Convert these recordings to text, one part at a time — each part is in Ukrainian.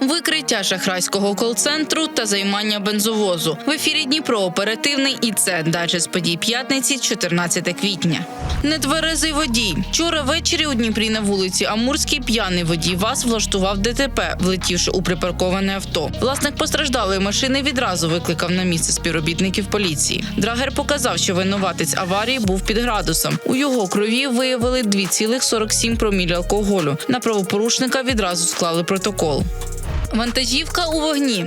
Викриття шахрайського кол-центру та займання бензовозу в ефірі Дніпро оперативний і це далі з подій п'ятниці, 14 квітня. Нетверезий водій. Вчора ввечері у Дніпрі на вулиці Амурській п'яний водій ВАЗ влаштував ДТП, влетівши у припарковане авто. Власник постраждалої машини відразу викликав на місце співробітників поліції. Драгер показав, що винуватець аварії був під градусом. У його крові виявили 2,47 проміль алкоголю. На правопорушника відразу склали протокол. Вантажівка у вогні.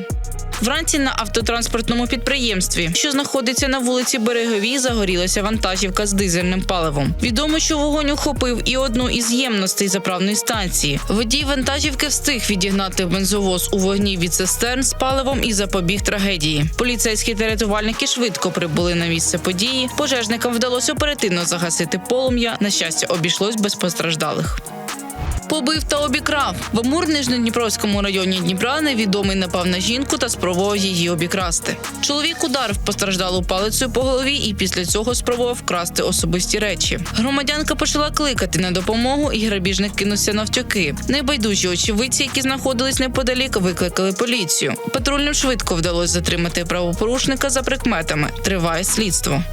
Вранці на автотранспортному підприємстві, що знаходиться на вулиці Береговій, загорілася вантажівка з дизельним паливом. Відомо, що вогонь охопив і одну із ємностей заправної станції. Водій вантажівки встиг відігнати бензовоз у вогні від цистерн з паливом і запобіг трагедії. Поліцейські та рятувальники швидко прибули на місце події. Пожежникам вдалося оперативно загасити полум'я. На щастя, обійшлось без постраждалих. Побив та обікрав в Амур-Нижньодніпровському районі Дніпра. Невідомий напав на жінку та спробував її обікрасти. Чоловік ударив постраждалу палицею по голові і після цього спробував вкрасти особисті речі. Громадянка почала кликати на допомогу, і грабіжник кинувся навтюки. Небайдужі очевидці, які знаходились неподалік, викликали поліцію. Патрульним швидко вдалося затримати правопорушника за прикметами. Триває слідство.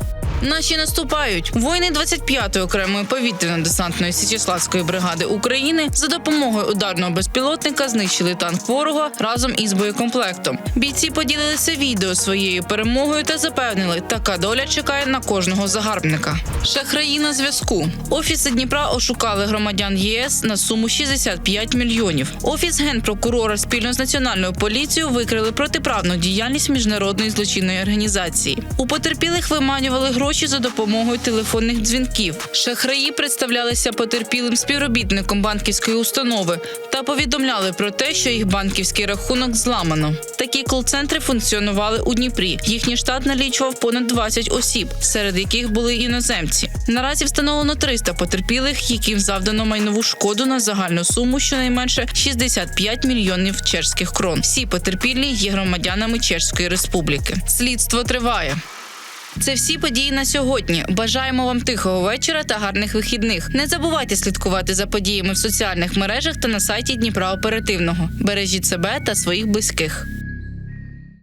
Наші наступають. Воїни 25-ї окремої повітряно-десантної Січеславської бригади України за допомогою ударного безпілотника знищили танк ворога разом із боєкомплектом. Бійці поділилися відео своєю перемогою та запевнили, така доля чекає на кожного загарбника. Шахраї на зв'язку. Офіси Дніпра ошукали громадян ЄС на суму 65 мільйонів. Офіс генпрокурора спільно з національною поліцією викрили протиправну діяльність міжнародної злочинної організації. У потерпілих виманювали гроші за допомогою телефонних дзвінків. Шахраї представлялися потерпілим співробітником банківської установи та повідомляли про те, що їх банківський рахунок зламано. Такі кол-центри функціонували у Дніпрі. Їхній штат налічував понад 20 осіб, серед яких були іноземці. Наразі встановлено 300 потерпілих, яким завдано майнову шкоду на загальну суму щонайменше 65 мільйонів чешських крон. Всі потерпілі є громадянами Чешської республіки. Слідство триває. Це всі події на сьогодні. Бажаємо вам тихого вечора та гарних вихідних. Не забувайте слідкувати за подіями в соціальних мережах та на сайті Дніпра Оперативного. Бережіть себе та своїх близьких.